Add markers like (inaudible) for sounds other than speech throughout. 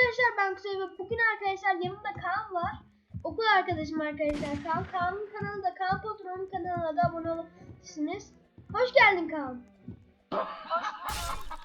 arkadaşlar ben Kuzey ve bugün arkadaşlar yanımda Kaan var. Okul arkadaşım arkadaşlar Kaan. Kaan'ın kanalında Kaan Patron'un kanalına da abone olabilirsiniz. Hoş geldin Kaan.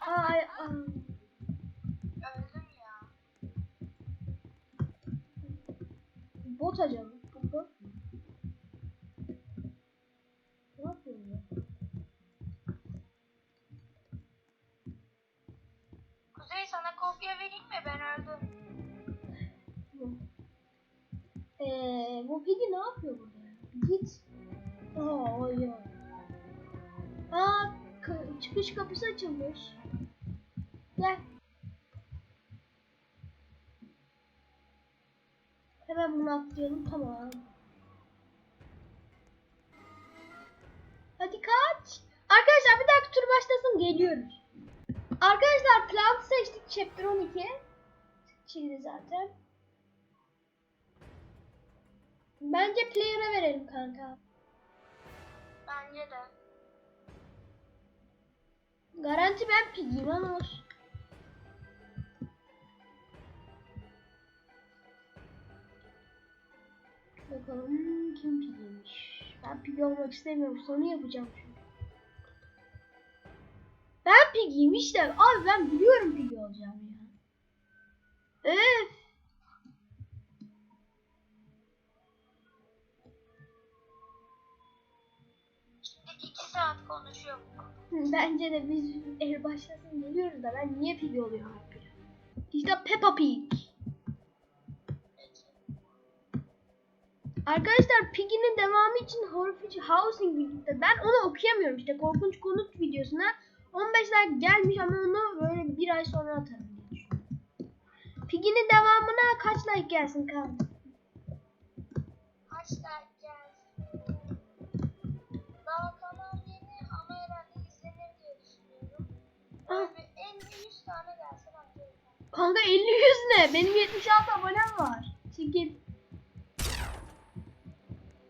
Ay, ay. Öldüm ya. Bot acaba. Bu bot. Ne yapıyor ya? Kuzey sana kopya vereyim öldüm. Eee bu pigi ne yapıyor burada? Git. Aa oy oy. Aa ka- çıkış kapısı açılmış. Gel. Hemen bunu atlayalım tamam. Hadi kaç. Arkadaşlar bir dahaki tur başlasın geliyoruz. Arkadaşlar plant seçtik chapter 12. Çizdi zaten. Bence player'a verelim kanka. Bence de. Garanti ben pigiyim ama olsun. Bakalım kim pigiymiş. Ben pigi olmak istemiyorum. Sonu yapacağım çünkü. Ben pigiyim işte. Abi ben biliyorum pigi olacağım. Öf. İki saat konuşuyorum. Bence de biz el başlasın geliyoruz da ben niye pigi oluyorum hep ya? İşte Peppa Pig. Arkadaşlar Piggy'nin devamı için Horrific Housing videoda ben onu okuyamıyorum işte korkunç konut videosuna 15 like gelmiş ama onu böyle bir ay sonra atarım. Piggy'nin devamına kaç like gelsin kan? Kaç saat geldi? Daha kanal yeni ama herhalde izlenir diye düşünüyorum. Ah, Böyle en iyi 100 tane bence yeter. kanka 50 100 ne? Benim 76 abonem var. Çekil.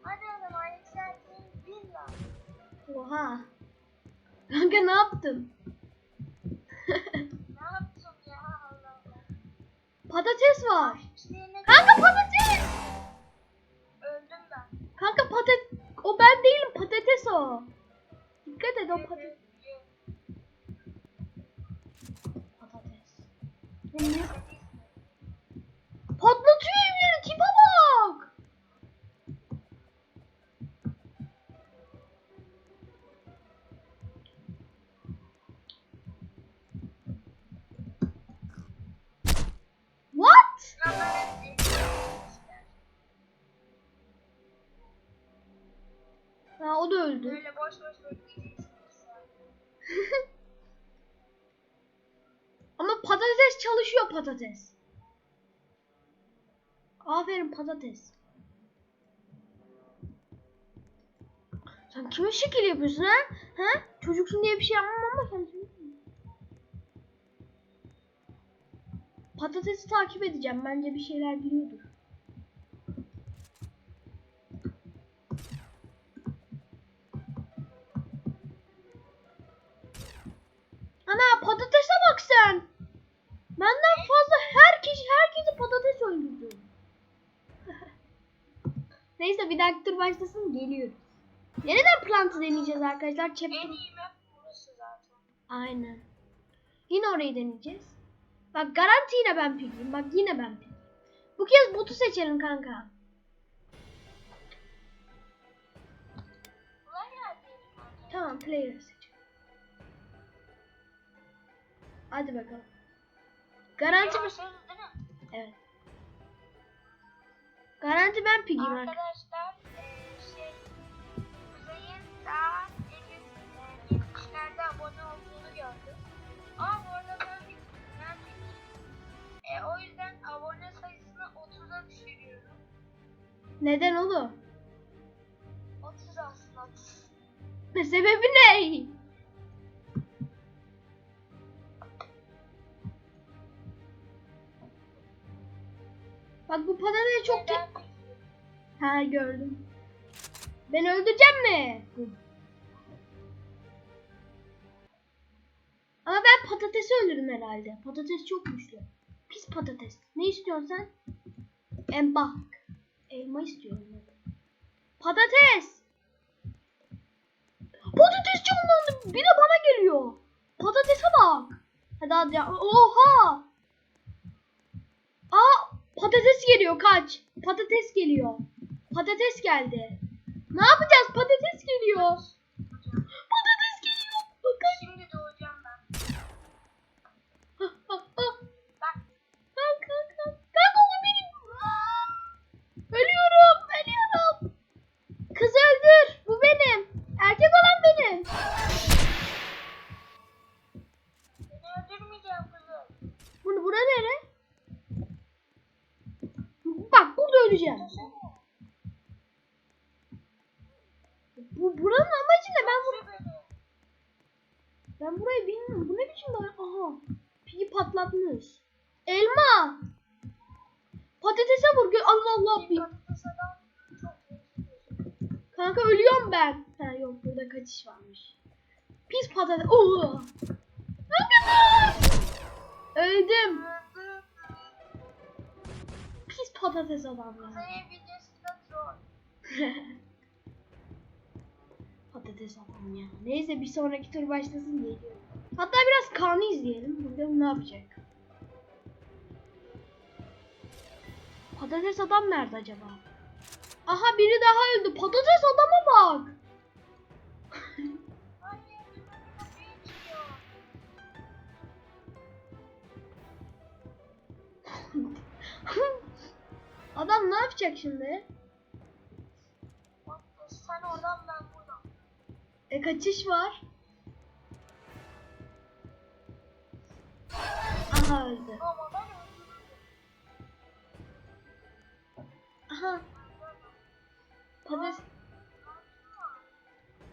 Hadi oğlum ay yükselteyim 1000 lan. Oha. Kanka ne yaptın? (laughs) Ne yaptım ya Allah Allah. Patates var. Kanka patates. öldüm ben. Kanka patates. O ben değilim patates o. Dikkat et o patates. Patates. Ha o da öldü. Böyle boş boş bekleyeceksin. Ama patates çalışıyor patates. Aferin patates. Sen kime şekil yapıyorsun ha? Ha? Çocuksun diye bir şey yapmam ama sen Patatesi takip edeceğim. Bence bir şeyler biliyordur. Neyse bir dahaki tur başlasın geliyoruz. Nereden plantı deneyeceğiz arkadaşlar? En Chapter... iyi map burası zaten. Aynen. Yine orayı deneyeceğiz. Bak garanti yine ben pigiyim. Bak yine ben pigiyim. Bu kez botu seçelim kanka. Tamam player seçelim. Hadi bakalım. Garanti mi? Evet. Garanti ben pigiyim arkadaşlar. Daha henüz 70'lerde abone olduğunu gördüm. Ama bu arada ben bir e, o yüzden abone sayısını 30'a düşürüyorum. Neden oğlum? 30 aslında 30. Ne sebebi ne? Bak bu patates çok Neden? Ha gördüm. Ben öldüreceğim mi? Ama ben patatesi öldürdüm herhalde. Patates çok güçlü. Pis patates. Ne istiyorsun sen? En bak. Elma istiyorum. Patates. Patates canlandı. Bir de bana geliyor. Patatese bak. Hadi hadi. Oha. Aa patates geliyor kaç. Patates geliyor. Patates geldi. Ne yapacağız? Patates geliyor. Patates geliyor. Kaç. Şimdi doğacağım ben. Ah, ah, ah. Bak. Kalk kalk kalk. Kalk oğlum benim. Ölüyorum. Ölüyorum. Kız öldür. Bu benim. Erkek olan benim. Seni öldürmeyeceğim kızım. Bunu bura nere? Bak burada öleceğim. Bu buranın amacı ne? Ben bu, Öldür beni. ben burayı bilmiyorum. Bu ne biçim böyle? Aha. Pigi patlatmış. Elma. Patatese vur. Allah Allah. İyi. Kanka ölüyorum ben. Ha yok burada kaçış varmış. Pis patates. Oo. Öldüm. Öldü. Pis patates adam ya. (laughs) Kuzey videosu da troll. Patates adam ya. Neyse bir sonraki tur başlasın geliyor. Hatta biraz Kaan'ı izleyelim. Bakalım ne yapacak. Patates adam nerede acaba? Aha biri daha öldü. Patates adama bak. (laughs) Adam ne yapacak şimdi? Bak, Sen oradan ben buradan. E kaçış var. Aha öldü. Aha patates.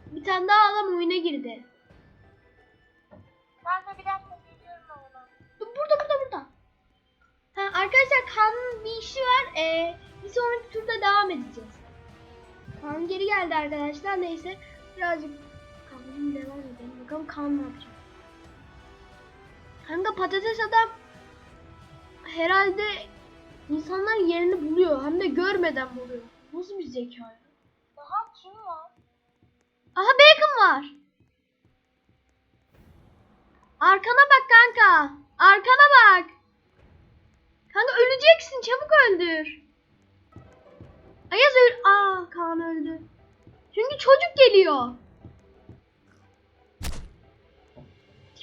Bir tane daha adam oyuna girdi. Ben de bir dakika geliyorum oradan. Dur, Burada burada burada. Ha, arkadaşlar Kaan'ın bir işi var. Ee, bir sonraki turda devam edeceğiz. Kaan geri geldi arkadaşlar. Neyse birazcık Kaan'ın devam edelim. Bakalım Kaan ne yapacak. Kanka patates adam herhalde insanların yerini buluyor. Hem de görmeden buluyor. Nasıl bir zeka ya? Daha kim var? Aha bacon var. Arkana bak kanka. Arkana bak. Kanka öleceksin. Çabuk öldür. Ayaz öl... Aa Kaan öldü. Çünkü çocuk geliyor.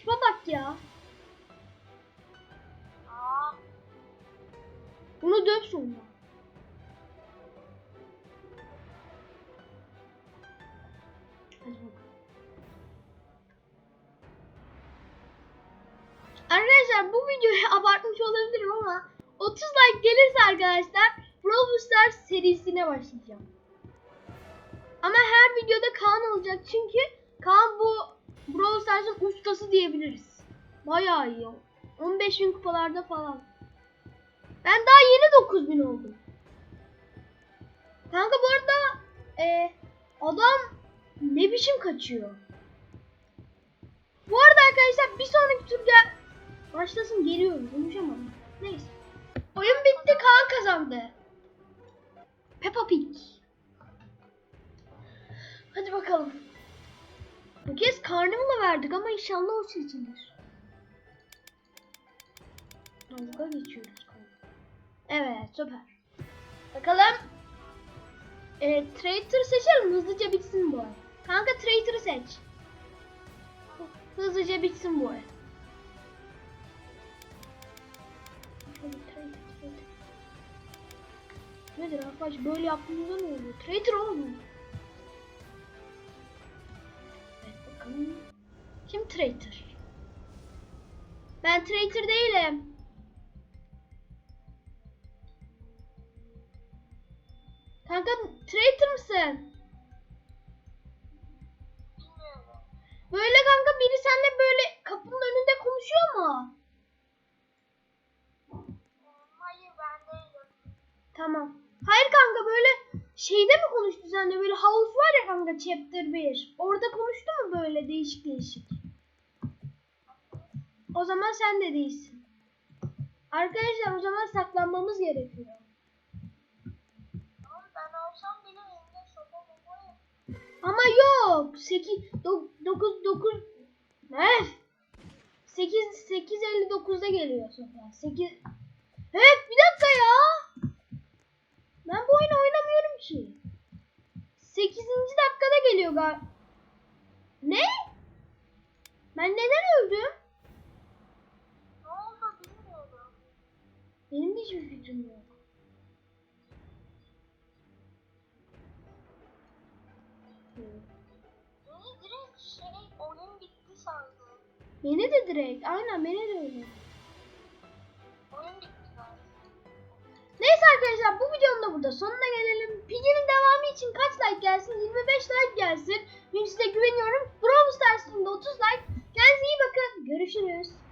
Tipe bak ya. Bunu döv sonra. Arkadaşlar bu videoyu (laughs) abartmış olabilirim ama 30 like gelirse arkadaşlar Brawl Stars serisine başlayacağım. Ama her videoda Kaan olacak çünkü Kaan bu Brawl Stars'ın ustası diyebiliriz. Bayağı iyi. 15 bin kupalarda falan. Ben daha yeni 9000 oldum. Kanka bu arada e, adam ne biçim kaçıyor. Bu arada arkadaşlar bir sonraki tur gel başlasın geliyorum konuşamadım. Neyse. Oyun bitti Kaan kazandı. Peppa Pig. Hadi bakalım. Bu kez karnımla verdik ama inşallah o seçilir. Dalga geçiyoruz. Evet süper. Bakalım. E, Traitor seçelim hızlıca bitsin bu. Kanka Traitor'ı seç. Hızlıca bitsin bu Traitor. Nedir arkadaş böyle yaptığımızda ne oluyor? Traitor oğlum. Traitor? Ben Traitor değilim. Kanka traitor mısın? Böyle kanka biri seninle böyle kapının önünde konuşuyor mu? Hayır ben değilim. Tamam. Hayır kanka böyle şeyde mi konuştu seninle böyle havuz var ya kanka chapter 1. Orada konuştu mu böyle değişik değişik? O zaman sen de değilsin. Arkadaşlar o zaman saklanmamız gerekiyor. Ama ben olsam bile mopa yok. Ama yok. 8 9 9 Evet. 8 8 59'da geliyor sopa. 8 Evet bir dakika ya. Ben bu oyunu oynamıyorum ki. 8. dakikada geliyor gal. Beni de direkt. Aynen beni de öyle. Neyse arkadaşlar bu videonun da burada sonuna gelelim. Piggy'nin devamı için kaç like gelsin? 25 like gelsin. Ben size güveniyorum. Brawl Stars'ın da 30 like. Kendinize iyi bakın. Görüşürüz.